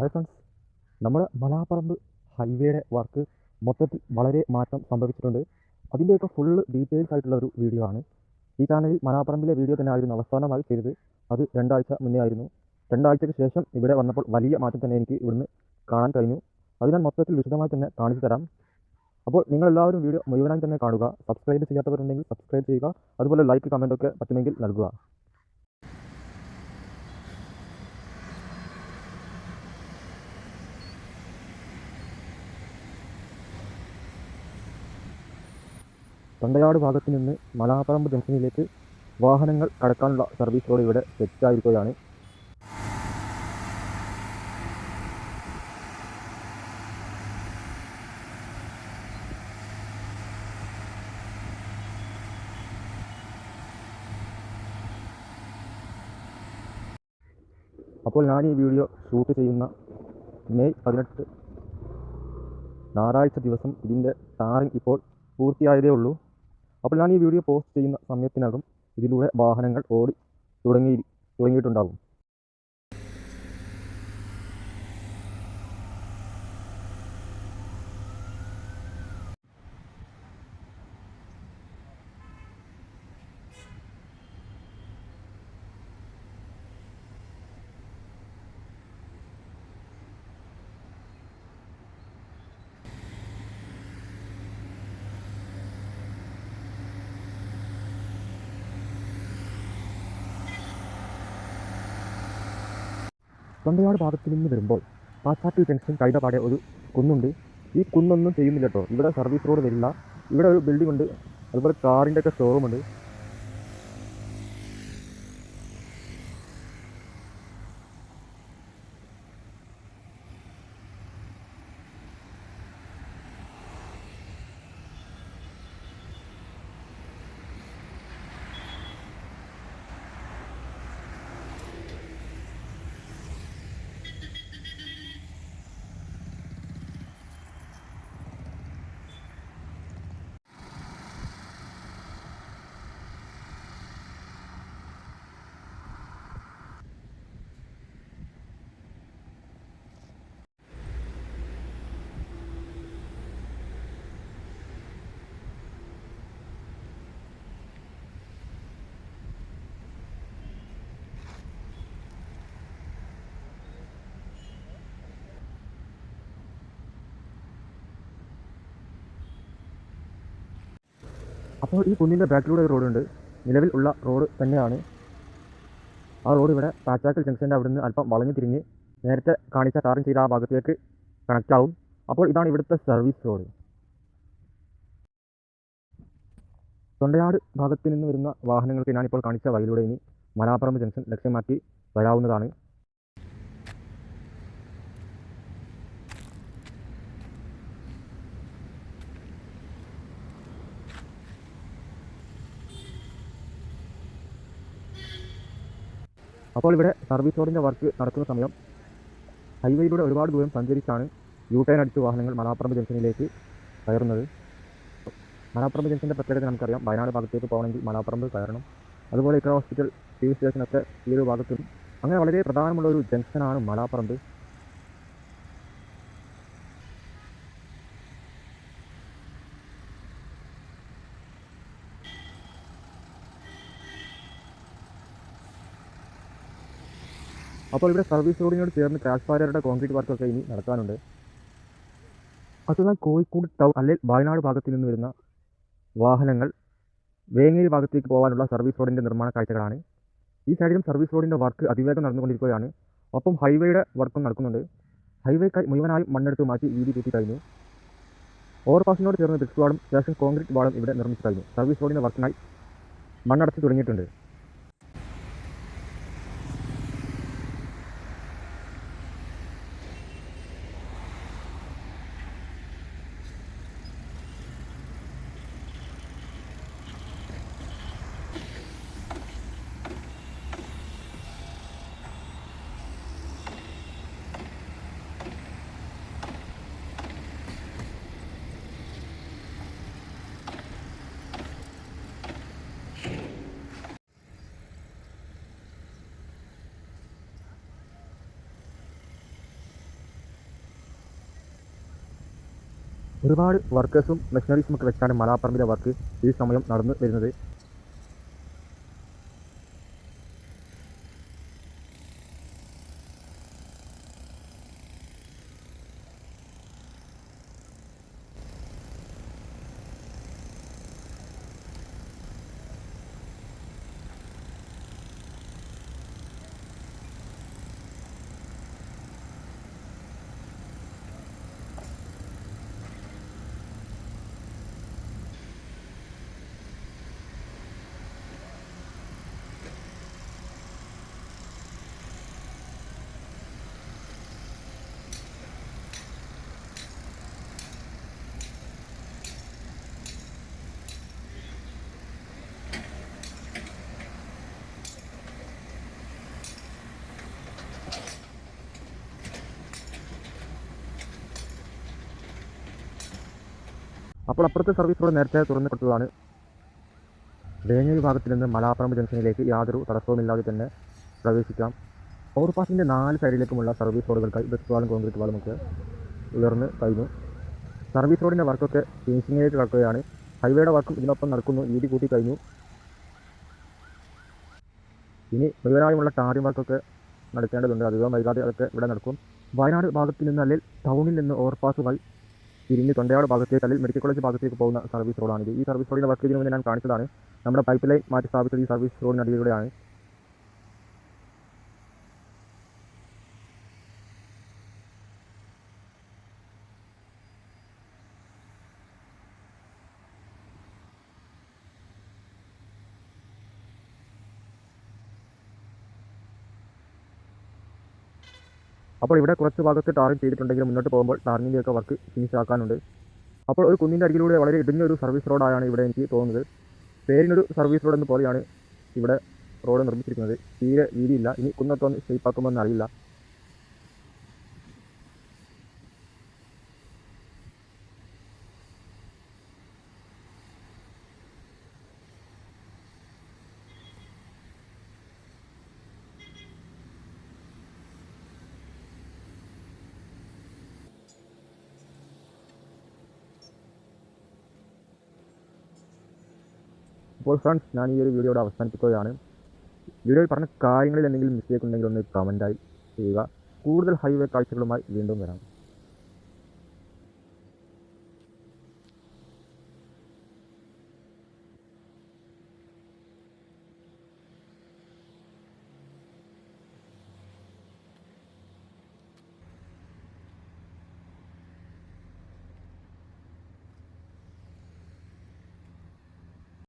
Hi friends. നമ്മുടെ മലാപ്പറമ്പ് ഹൈവേയുടെ work മൊത്തത്തിൽ വളരെ മാറ്റം സംഭവിച്ചിട്ടുണ്ട്. അതിന്റെയൊക്കെ ഫുൾ ഡീറ്റെയിൽസ് ആയിട്ടുള്ള ഒരു വീഡിയോ ആണ്. ഈ ചാനലിൽ മലാപ്പറമ്പിലെ വീഡിയോ തന്നെ ആയിരുന്നു അവസാനമായി ചെയ്തത്. അത് രണ്ടാഴ്ച മുന്നേ ആയിരുന്നു. രണ്ടാഴ്ചയ്ക്ക് ശേഷം ഇവിടെ വന്നപ്പോൾ വലിയ മാറ്റം തന്നെ എനിക്ക് ഇവിടുന്ന് കാണാൻ കഴിഞ്ഞു. അത് ഞാൻ മൊത്തത്തിൽ വിശദമായി തന്നെ കാണിച്ചു തരാം. അപ്പോൾ നിങ്ങളെല്ലാവരും വീഡിയോ മുഴുവനായി തന്നെ കാണുക. സബ്സ്ക്രൈബ് ചെയ്യാത്തവരുണ്ടെങ്കിൽ സബ്സ്ക്രൈബ് ചെയ്യുക. അതുപോലെ ലൈക്ക് കമന്റ് ഒക്കെ പറ്റുമെങ്കിൽ നൽകുക. തൊണ്ടയാട് ഭാഗത്ത് നിന്ന് മലാപ്പറമ്പ് ജംഗ്ഷനിലേക്ക് വാഹനങ്ങൾ കടക്കാനുള്ള സർവീസ് റോഡ് ഇവിടെ സെറ്റായിരിക്കുകയാണ്. അപ്പോൾ ഞാൻ ഈ വീഡിയോ ഷൂട്ട് ചെയ്യുന്ന മെയ് പതിനെട്ട് ഞായറാഴ്ച ദിവസം ഇതിന്റെ ടാറിങ് ഇപ്പോൾ പൂർത്തിയായതേ ഉള്ളൂ. അപ്പോൾ ഞാൻ ഈ വീഡിയോ പോസ്റ്റ് ചെയ്യുന്ന സമയത്തിനകം ഇതിലൂടെ വാഹനങ്ങൾ ഓടി തുടങ്ങി തുടങ്ങിയിട്ടുണ്ടാകും തൊണ്ടയാട് ഭാഗത്ത് നിന്ന് വരുമ്പോൾ പാച്ചാട്ടിൽ ജംഗ്ഷൻ കൈതപാടെ ഒരു കുന്നുണ്ട്. ഈ കുന്നൊന്നും ചെയ്യുന്നില്ല കേട്ടോ ഇവിടെ സർവീസ് റോഡ് വരില്ല. ഇവിടെ ഒരു ബിൽഡിംഗ് ഉണ്ട്. അതുപോലെ കാറിന്റെ ഒക്കെ ഷോറൂം ഉണ്ട്. അപ്പോൾ ഈ കുന്നിന്റെ ബാക്കിലൂടെ ഒരു റോഡുണ്ട്. നിലവിൽ ഉള്ള റോഡ് തന്നെയാണ്. ആ റോഡ് ഇവിടെ പാച്ചാക്കൽ ജംഗ്ഷന്റെ അവിടുന്ന് അല്പം വളഞ്ഞു തിരിഞ്ഞ് നേരത്തെ കാണിച്ച ടാറിങ് ചെയ്ത ആ ഭാഗത്തേക്ക് കണക്റ്റ് ആവും. അപ്പോൾ ഇതാണ് ഇവിടുത്തെ സർവീസ് റോഡ് തൊണ്ടയാട് ഭാഗത്ത് നിന്ന് വരുന്ന വാഹനങ്ങൾക്ക് ഞാനിപ്പോൾ കാണിച്ച വഴിയിലൂടെ ഇനി മലാപ്പറമ്പ് ജംഗ്ഷൻ ലക്ഷ്യമാക്കി വരാവുന്നതാണ്. അപ്പോൾ ഇവിടെ സർവീസ് റോഡിന്റെ വർക്ക് നടക്കുന്ന സമയം. ഹൈവേയിലൂടെ ഒരുപാട് ദൂരം സഞ്ചരിച്ചാണ് യു ടേൺ അടിച്ച് വാഹനങ്ങൾ മലാപ്പറമ്പ് ജംഗ്ഷനിലേക്ക് കയറുന്നത്. മലാപ്പറമ്പ് ജംഗ്ഷന്റെ പ്രത്യേകത നമുക്കറിയാം. വയനാട് ഭാഗത്തേക്ക് പോകണമെങ്കിൽ മലാപ്പറമ്പ് കയറണം. അതുപോലെ ഇക്ര ഹോസ്പിറ്റൽ വി സ്റ്റേഷനൊക്കെ ഈ ഒരു ഭാഗത്തും. അങ്ങനെ വളരെ പ്രധാനമുള്ള ഒരു ജംഗ്ഷനാണ് മലാപ്പറമ്പ്. അപ്പോൾ ഇവിടെ സർവീസ് റോഡിനോട് ചേർന്ന് ക്രാഷ് കോൺക്രീറ്റ് വർക്കൊക്കെ ഇനി നടക്കാനുണ്ട്. അടുത്തതായി കോഴിക്കോട് ടൗൺ അല്ലെങ്കിൽ വയനാട് ഭാഗത്തു നിന്ന് വരുന്ന വാഹനങ്ങൾ വേങ്ങേരി ഭാഗത്തേക്ക് പോകാനുള്ള സർവീസ് റോഡിന്റെ നിർമ്മാണ കാഴ്ചകളാണ്. ഈ സൈഡിലും സർവീസ് റോഡിന്റെ വർക്ക് അതിവേഗം നടന്നുകൊണ്ടിരിക്കുകയാണ്. ഒപ്പം ഹൈവേയുടെ വർക്കും നടക്കുന്നുണ്ട്. ഹൈവേ മുഴുവനായും മണ്ണെടുത്ത് മാറ്റി വീതി കൂട്ടി കഴിഞ്ഞു. ഓവർപാസിനോട് ചേർന്ന് ബ്രിക്സ് വാളും ശേഷം കോൺക്രീറ്റ് വാളും ഇവിടെ നിർമ്മിച്ചു കഴിഞ്ഞു. സർവീസ് റോഡിന്റെ വർക്കിനായി മണ്ണടച്ച് തുടങ്ങിയിട്ടുണ്ട്. ഒരുപാട് വർക്കേഴ്സും മെഷീനറീസും ഒക്കെ വെച്ചാണ് മലാപ്പറമ്പിലെ വർക്ക് ഈ സമയം നടന്നു വരുന്നത്. അപ്പോൾ അപ്പുറത്തെ സർവീസ് റോഡ് നേരത്തെ തുറന്നു കൊടുത്തതാണ്. വേങ്ങേരി ഭാഗത്ത് നിന്ന് മലാപ്പറമ്പ് ജംഗ്ഷനിലേക്ക് യാതൊരു തടസ്സവുമില്ലാതെ തന്നെ പ്രവേശിക്കാം. ഓവർപാസിന്റെ നാല് സൈഡിലേക്കുമുള്ള സർവീസ് റോഡുകൾക്കായി ബസ് കോൺക്രീറ്റ് വാളും ഒക്കെ ഉയർന്ന് കഴിഞ്ഞു സർവീസ് റോഡിന്റെ വർക്കൊക്കെ ഫിനിഷിങ്ങിലേക്ക് കിടക്കുകയാണ് ഹൈവേയുടെ വർക്കും ഇതിനൊപ്പം നടക്കുന്നു. വീതി കൂട്ടി കഴിഞ്ഞു. ഇനി മുഴുവനായുമുള്ള ടാറിംഗ് വർക്കൊക്കെ നടക്കേണ്ടതുണ്ട്. അധികം വൈകാതെ അതൊക്കെ ഇവിടെ നടക്കും. വയനാട് ഭാഗത്തിൽ നിന്ന് അല്ലെങ്കിൽ ടൗണിൽ നിന്ന് ഓവർപാസുമായി തിരിഞ്ഞ് തൊണ്ടയാട് ഭാഗത്തേക്ക് അല്ലെങ്കിൽ മെഡിക്കൽ കോളേജ് ഭാഗത്തേക്ക് പോകുന്ന സർവീസ് റോഡാണിത് ഈ സർവീസ് റോഡിന്റെ വർക്ക് ഇതിനു മുന്നേ ഞാൻ കാണിച്ചതാണ്. നമ്മുടെ പൈപ്പ് ലൈൻ മാറ്റി സ്ഥാപിച്ചത് ഈ സർവീസ് റോഡിനടിയിലൂടെയാണ് അപ്പോൾ ഇവിടെ കുറച്ച് ഭാഗത്ത് ടാറിങ് ചെയ്തിട്ടുണ്ടെങ്കിൽ മുന്നോട്ട് പോകുമ്പോൾ ടാറിങ്ങിന്റെയൊക്കെ വർക്ക് ഫിനിഷ് ആക്കാനുണ്ട്. അപ്പോൾ ഒരു കുന്നിന്റെ അരികിലൂടെ വളരെ ഇടുങ്ങിയ ഒരു സർവീസ് റോഡായാണ് ഇവിടെ എനിക്ക് തോന്നുന്നത്. പേരിനൊരു സർവീസ് റോഡ് എന്ന പോലെയാണ് ഇവിടെ റോഡ് നിർമ്മിച്ചിരിക്കുന്നത്. തീരെ വീതിയില്ല. ഇനി കുന്നത്തൊന്ന് ഷേപ്പാക്കുമ്പോൾ എന്ന് അറിയില്ല. അപ്പോൾ ഫ്രണ്ട്സ് ഞാൻ ഈ ഒരു വീഡിയോ ഇവിടെ അവസാനിപ്പിക്കുകയാണ്. വീഡിയോയിൽ പറഞ്ഞ കാര്യങ്ങളിൽ എന്തെങ്കിലും മിസ്റ്റേക്ക് ഉണ്ടെങ്കിൽ ഒന്ന് കമന്റായി ചെയ്യുക. കൂടുതൽ ഹൈവേ കാഴ്ചകളുമായി വീണ്ടും വരാം.